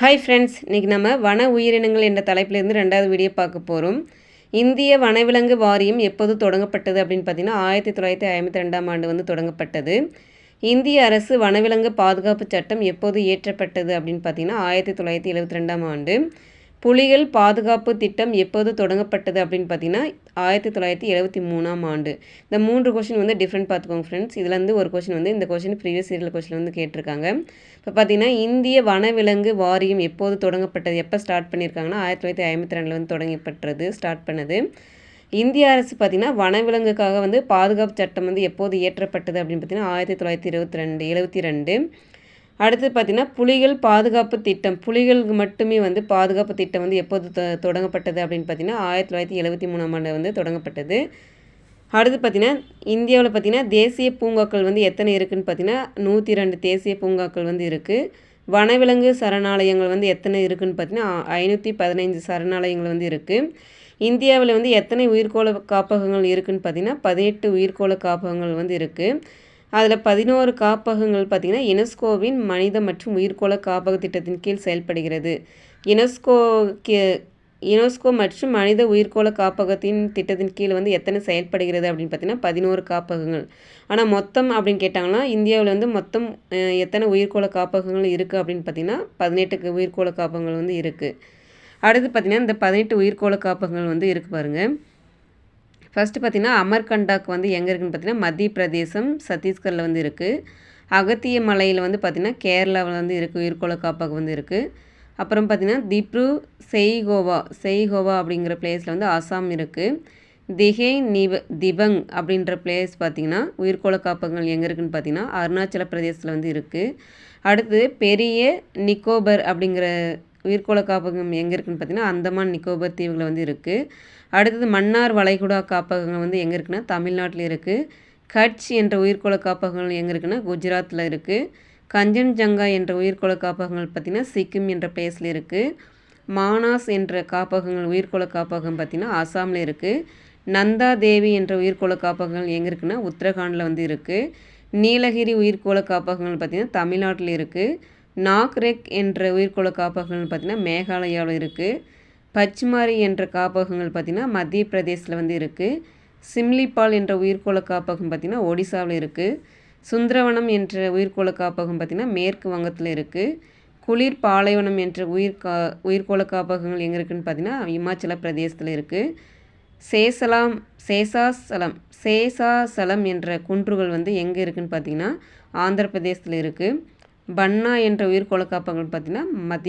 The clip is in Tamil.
ஹாய் ஃப்ரெண்ட்ஸ் இன்றைக்கி நம்ம வன உயிரினங்கள் என்ற தலைப்பிலிருந்து ரெண்டாவது வீடியோ பார்க்க போகிறோம் இந்திய வனவிலங்கு வாரியம் எப்போது தொடங்கப்பட்டது அப்படின்னு பார்த்தீங்கன்னா ஆயிரத்தி தொள்ளாயிரத்தி ஐம்பத்தி ரெண்டாம் ஆண்டு வந்து தொடங்கப்பட்டது. இந்திய அரசு வனவிலங்கு பாதுகாப்பு சட்டம் எப்போது இயற்றப்பட்டது அப்படின்னு பார்த்தீங்கன்னா ஆயிரத்தி தொள்ளாயிரத்தி எழுபத்தி ரெண்டாம் ஆண்டு. புலிகள் பாதுகாப்பு திட்டம் எப்போது தொடங்கப்பட்டது அப்படின்னு பார்த்தீங்கன்னா ஆயிரத்தி தொள்ளாயிரத்தி எழுபத்தி மூணாம் ஆண்டு. இந்த மூன்று கொஷின் வந்து டிஃப்ரெண்ட் பார்த்துக்கோங்க ஃப்ரெண்ட்ஸ் இதுலேருந்து ஒரு கொஷின் வந்து இந்த கொஷின் ப்ரீவியஸ் இயரில் கொஷின் வந்து கேட்டிருக்காங்க. இப்போ பார்த்தீங்கன்னா இந்திய வனவிலங்கு வாரியம் எப்போது தொடங்கப்பட்டது? எப்போ ஸ்டார்ட் பண்ணியிருக்காங்கன்னா ஆயிரத்தி தொள்ளாயிரத்தி ஐம்பத்தி ரெண்டில் வந்து தொடங்கப்பட்டது ஸ்டார்ட் பண்ணது. இந்திய அரசு பார்த்திங்கன்னா வனவிலங்குக்காக வந்து பாதுகாப்பு சட்டம் வந்து எப்போது இயற்றப்பட்டது அப்படின்னு பார்த்தீங்கன்னா ஆயிரத்தி தொள்ளாயிரத்தி இருபத்தி ரெண்டு எழுபத்தி ரெண்டு. அடுத்து பார்த்திங்கன்னா புலிகள் பாதுகாப்பு திட்டம். புலிகளுக்கு மட்டுமே வந்து பாதுகாப்பு திட்டம் வந்து எப்போது தொடங்கப்பட்டது அப்படின்னு பார்த்தீங்கன்னா ஆயிரத்தி தொள்ளாயிரத்தி எழுபத்தி மூணாம் ஆண்டு வந்து தொடங்கப்பட்டது. அடுத்து பார்த்திங்கன்னா இந்தியாவில் பார்த்திங்கன்னா தேசிய பூங்காக்கள் வந்து எத்தனை இருக்குதுன்னு பார்த்தீங்கன்னா நூற்றி ரெண்டு தேசிய பூங்காக்கள் வந்து இருக்குது வனவிலங்கு சரணாலயங்கள் வந்து எத்தனை இருக்குதுன்னு பார்த்தீங்கன்னா ஐநூற்றி பதினைஞ்சு சரணாலயங்கள் வந்து இருக்குது இந்தியாவில் வந்து எத்தனை உயிர்கோள காப்பகங்கள் இருக்குதுன்னு பார்த்தீங்கன்னா பதினெட்டு உயிர்கோள காப்பகங்கள் வந்து இருக்குது அதில் பதினோரு காப்பகங்கள் பார்த்திங்கன்னா யுனெஸ்கோவின் மனித மற்றும் உயிர்கோள காப்பக திட்டத்தின் கீழ் செயல்படுகிறது. யுனெஸ்கோ யுனெஸ்கோ மற்றும் மனித உயிர்கோள காப்பகத்தின் திட்டத்தின் கீழ் வந்து எத்தனை செயல்படுகிறது அப்படின்னு பார்த்தீங்கன்னா பதினோரு காப்பகங்கள். ஆனால் மொத்தம் அப்படின்னு கேட்டாங்கன்னா இந்தியாவில் வந்து மொத்தம் எத்தனை உயிர்கோள காப்பகங்கள் இருக்குது அப்படின்னு பார்த்தீங்கன்னா பதினெட்டுக்கு உயிர்கோள காப்பகங்கள் வந்து இருக்குது அடுத்து பார்த்திங்கன்னா இந்த பதினெட்டு உயிர்கோள காப்பகங்கள் வந்து இருக்குது பாருங்கள் ஃபஸ்ட்டு பார்த்திங்கன்னா அமர்கண்டாக் வந்து எங்கே இருக்குதுன்னு பார்த்தீங்கன்னா மத்திய பிரதேசம் சத்தீஸ்கரில் வந்து இருக்குது அகத்திய மலையில் வந்து பார்த்திங்கன்னா கேரளாவில் வந்து இருக்குது உயிர்கோள காப்பகம் வந்து இருக்குது அப்புறம் பார்த்திங்கன்னா திப்ரு செய்கோவா செய்கோவா அப்படிங்கிற பிளேஸில் வந்து அசாம் இருக்குது திகே நிவ திபங் அப்படின்ற பிளேஸ் பார்த்திங்கன்னா உயிர்கோள காப்பகங்கள் எங்கே இருக்குதுன்னு பார்த்திங்கன்னா அருணாச்சல பிரதேசத்தில் வந்து இருக்குது அடுத்து பெரிய நிக்கோபர் அப்படிங்கிற உயிர்கோள காப்பகம் எங்கே இருக்குதுன்னு பார்த்தீங்கன்னா அந்தமான் நிக்கோபர் தீவுகளில் வந்து இருக்குது அடுத்தது மன்னார் வளைகுடா காப்பகங்கள் வந்து எங்கே இருக்குன்னா தமிழ்நாட்டில் இருக்குது கட்ச் என்ற உயிர்கோள காப்பகங்கள் எங்கே இருக்குன்னா குஜராத்தில் இருக்குது கஞ்சன்ஜங்கா என்ற உயிர்கோள காப்பகங்கள் பார்த்திங்கன்னா சிக்கிம் என்ற பிளேஸில் இருக்குது மானாஸ் என்ற காப்பகங்கள் உயிர்கோள காப்பகம் பார்த்திங்கன்னா அசாமில் இருக்குது நந்தா தேவி என்ற உயிர்கோள காப்பகங்கள் எங்கே இருக்குன்னா உத்தரகாண்டில் வந்து இருக்குது நீலகிரி உயிர்கோள காப்பகங்கள் பார்த்திங்கன்னா தமிழ்நாட்டில் இருக்குது நாக்ரெக் என்ற உயிர்கோள காப்பகங்கள் பார்த்திங்கன்னா மேகாலயாவில் இருக்குது பச்மாரி என்ற காப்பகங்கள் பார்த்திங்கன்னா மத்திய பிரதேசில் வந்து இருக்குது சிம்லிபால் என்ற உயிர்கோள காப்பகம் பார்த்திங்கன்னா ஒடிசாவில் இருக்குது சுந்தரவனம் என்ற உயிர்கோள காப்பகம் பார்த்திங்கன்னா மேற்கு வங்கத்தில் இருக்குது குளிர் பாலைவனம் என்ற உயிர் கா உயிர்கோள காப்பகங்கள் எங்கே இருக்குதுன்னு பார்த்திங்கன்னா இமாச்சல பிரதேசத்தில் இருக்குது சேசலாம் சேசாசலம் சேசாசலம் என்ற குன்றுகள் வந்து எங்கே இருக்குதுன்னு பார்த்திங்கன்னா ஆந்திர பிரதேசத்தில் இருக்குது பன்னா என்ற உயிர்கோள காப்பகங்கள் பார்த்திங்கன்னா மத்திய